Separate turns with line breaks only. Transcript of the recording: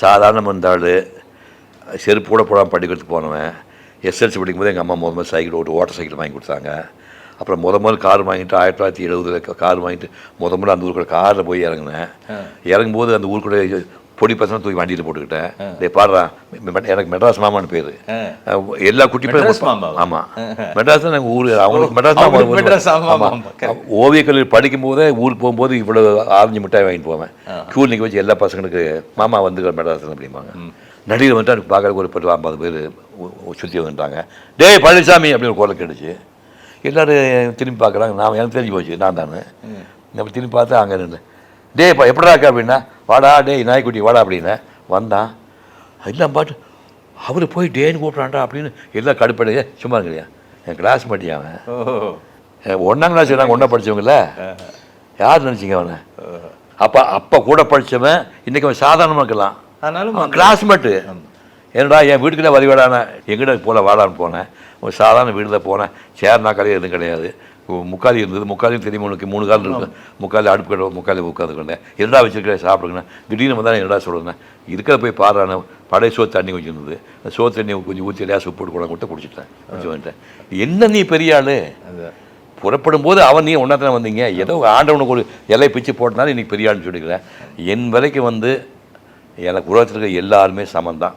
சாதாரண வந்தாள் செருப்பு கூட போடாமல் படிக்கிறதுக்கு போனவன் எஸ்எல்சி படிக்கும்போது எங்கள் அம்மா முத முதல்ல சைக்கிள் ஓட்டு ஓட்டர் சைக்கிள் வாங்கி கொடுத்தாங்க. அப்புறம் முத முதல் கார் வாங்கிட்டு ஆயிரத்தி தொள்ளாயிரத்தி எழுபதுல கார் வாங்கிட்டு முத முதல்ல அந்த ஊருக்குள்ள காரில் போய் இறங்கினேன். இறங்கும்போது அந்த ஊருக்குள்ள பொடி பசங்க தூக்கி வண்டியில் போட்டுக்கிட்டேன். டேய் பாடுறா மெ- எனக்கு மெட்ராஸ் மாமான்னு பேர். எல்லா குட்டி
மாமாவா?
ஆமாம் மெட்ராஸ் தான் எங்கள் ஊர் அவங்களுக்கு மெட்ராஸ்
ஆமா, ஆமா,
ஆமாம்.
ஆமா.
ஓவியக் கல்லூரி படிக்கும் போதே ஊருக்கு போகும்போது இவ்வளோ ஆரஞ்சு மிட்டாய் வாங்கிட்டு போவேன். க்யூ நிற்க வச்சு எல்லா பசங்களுக்கு மாமா வந்து மெட்ராஸ் அப்படிம்பாங்க. நடிகர் வந்துட்டு எனக்கு பார்க்க ஒரு பத்து ஐம்பது பேர் சுற்றி வந்துட்டாங்க. டேய் பழனிசாமி அப்படின்னு ஒரு குரல் கேட்டுச்சு. எல்லாரும் திரும்பி பார்க்குறாங்க. நான் எனக்கு தெரிஞ்சு போச்சு. நான் தானே. நம்ம திரும்பி பார்த்தா அங்கே நின்று டேய் இப்போ எப்படா இருக்கா? அப்படின்னா வாடா டேய் நாய்க்குட்டி வாடா அப்படின்னேன் வந்தான் எல்லாம் பாட்டு அவர் போய் டேன்னு கூப்பிட்றான்டா அப்படின்னு எல்லாம் கடுப்படைய சும்மா இருக்கிறியா என் கிளாஸ் மாட்டி அவன்? ஒண்ணாம் கிளாஸ் நாங்கள் ஒன்றா படிச்சவங்கல்ல? யார் நினச்சிங்க அவனை? அப்போ அப்போ கூட படிச்சவன் இன்னைக்கு அவன் சாதாரணமாக இருக்கலாம்.
ஆனாலும்
கிளாஸ்மேட்டு என்னடா என் வீட்டுக்குள்ளே வரிவாடான எங்கிட்ட போல வாடான்னு போனேன். ஒரு சாதாரண வீடு தான் போனேன். சேர் நாக்காலே எதுவும் கிடையாது. முக்காலி இருந்தது. முக்காலியும் தெரியும் உனக்கு? மூணு கால் இருக்கு. முக்காலி அடுப்பு கடை முக்காலி உட்காந்துக்கிட்டேன் என்னடா வச்சிருக்கிறேன் சாப்பிடுங்கண்ணே. திடீர்னு வந்தால் என்னடா சொல்கிறேன் இருக்கிற போய் பாடுறானே. பழைய சோறு தண்ணி கொஞ்சம் இருந்தது. அந்த சோறு தண்ணி கொஞ்சம் ஊற்றி சுப்பு போட்டு கூட கொடுத்து குடிச்சிட்டேன். கொஞ்சம் வந்துட்டேன். என்ன நீ பெரிய ஆளு. புறப்படும் போது அவன் நீ ஒன்றா தானே வந்தீங்க? ஏதோ ஆண்டவனுக்கு ஒரு இலை பிச்சு போட்டனால இன்னைக்கு பெரிய ஆள்னு சொல்லிக்கிறேன். என் வரைக்கும் வந்து எனக்கு உலகத்தில் இருக்க எல்லாருமே சமந்தான்